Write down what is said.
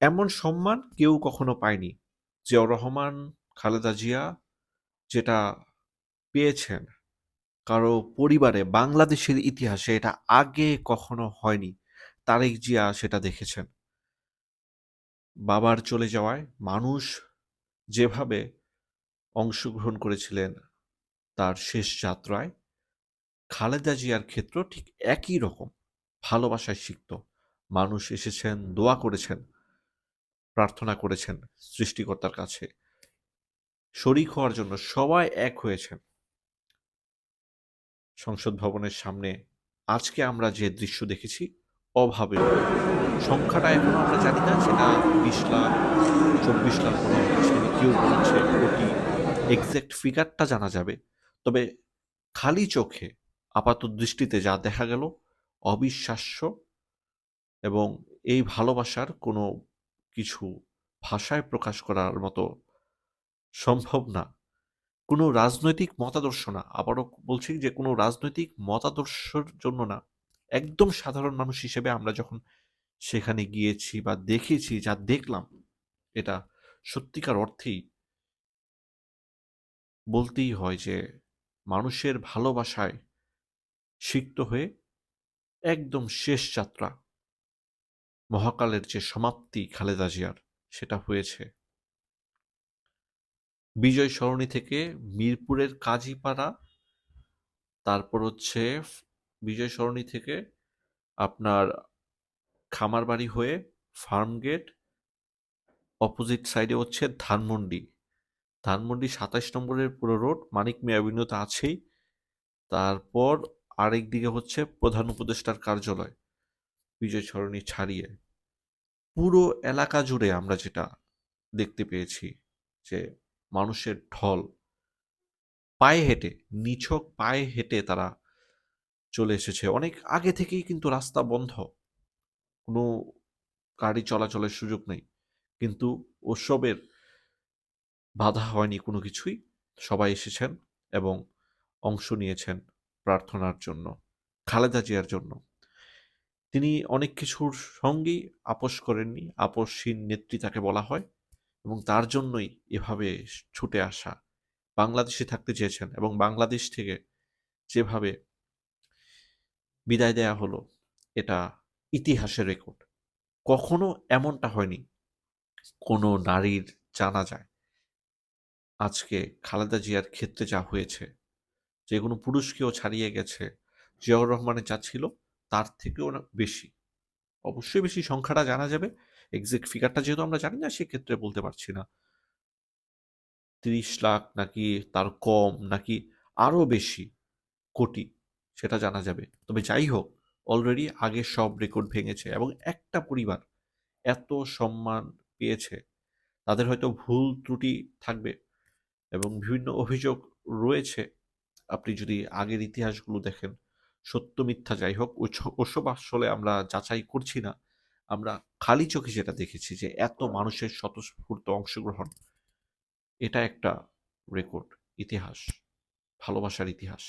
এমন সম্মান কেউ কখনো পায়নি। জিয়াউর রহমান, খালেদা জিয়া যেটা পেয়েছেন কারও পরিবারে, বাংলাদেশের ইতিহাসে এটা আগে কখনো হয়নি। তারেক জিয়া সেটা দেখেছেন। বাবার চলে যাওয়ায় মানুষ যেভাবে অংশগ্রহণ করেছিলেন তার শেষ যাত্রায়, খালেদা জিয়ার ক্ষেত্র ঠিক একই রকম ভালোবাসায় সিক্ত। মানুষ এসেছেন, দোয়া করেছেন। প্রার্থনা করেছেন সৃষ্টিকর্তার কাছে। শরিক হওয়ার জন্য সবাই এক হয়েছেন। সংসদ ভবনের সামনে আজকে আমরা যে দৃশ্য দেখেছি, অভাবে সংখ্যাটা এখনও আমরা জানি না, সেটা বিশ লাখ, চব্বিশ লাখ মনে হচ্ছে কেউ বলছে, কোটি এক্সাক্ট ফিগারটা জানা যাবে। তবে খালি চোখে আপাত দৃষ্টিতে যা দেখা গেল, অবিশ্বাস্য এবং এই ভালোবাসার কোনো কিছু ভাষায় প্রকাশ করার মতো সম্ভব না। কোনো রাজনৈতিক মতাদর্শ না। আবারও বলছি যে, কোনো রাজনৈতিক মতাদর্শের জন্য না। একদম সাধারণ মানুষ হিসেবে আমরা যখন সেখানে গিয়েছি বা দেখেছি, যা দেখলাম, এটা সত্যিকার অর্থেই বলতেই হয় যে, মানুষের ভালোবাসায় সিক্ত হয়ে একদম শেষ যাত্রা মহাকালের যে সমাপ্তি খালেদা জিয়ার, সেটা হয়েছে। বিজয় সরণি থেকে মিরপুরের কাজীপাড়া, তারপর হচ্ছে বিজয় সরণি থেকে আপনার খামারবাড়ি হয়ে ফার্মগেট অপোজিট সাইডে হচ্ছে ধানমন্ডি। ধানমন্ডি সাতাইশ নম্বরের পুরো রোড, মানিক মে অ্যাভিনিউ আছেই। তারপর আরেক দিকে হচ্ছে প্রধান উপদেষ্টার কার্যালয়। বিজয় সরণি ছাড়িয়ে পুরো এলাকা জুড়ে আমরা যেটা দেখতে পেয়েছি যে মানুষের ঢল, পায়ে হেঁটে, নিছক পায়ে হেঁটে তারা চলে এসেছে। অনেক আগে থেকেই কিন্তু রাস্তা বন্ধ। কোনো গাড়ি চলাচলের সুযোগ নেই। কিন্তু উৎসবের বাধা হয়নি কোনো কিছুই। সবাই এসেছেন এবং অংশ নিয়েছেন প্রার্থনার জন্য, খালেদা জিয়ার জন্য। তিনি অনেক কিছুর সঙ্গেই আপোষ করেননি, আপোষহীন নেত্রী তাকে বলা হয় এবং তার জন্যই এভাবে ছুটে আসা, বাংলাদেশে থাকতে চেয়েছেন এবং বাংলাদেশ থেকে যেভাবে বিদায় দেয়া হলো, এটা ইতিহাসের রেকর্ড। কখনো এমনটা হয়নি, কোনো নারীর জানা যায়। আজকে খালেদা জিয়ার ক্ষেত্রে যা হয়েছে, যে কোনো পুরুষকেও ছাড়িয়ে গেছে, জিয়াউর রহমানের যা ছিল তার থেকেও বেশি। অবশ্যই বেশি সংখ্যাটা জানা যাবে। এক্সাক্ট ফিগারটা যেহেতু আমরা জানি না, সেক্ষেত্রে বলতে পারছি না। তিরিশ লাখ নাকি তার কম নাকি আরও বেশি কোটি সেটা জানা যাবে। তবে যাই হোক অলরেডি আগে সব রেকর্ড ভেঙেছে এবং একটা পরিবার এত সম্মান পেয়েছে, তাদের হয়তো ভুল ত্রুটি থাকবে এবং বিভিন্ন অভিযোগ রয়েছে। আপনি যদি আগের ইতিহাসগুলো দেখেন সত্য মিথ্যা যাই হোক ওসব আসলে আমরা যাচাই করছি না। আমরা খালি চোখে যেটা দেখেছি যে এত মানুষের স্বতঃস্ফূর্ত অংশগ্রহণ, এটা একটা রেকর্ড ইতিহাস, ভালোবাসার ইতিহাস।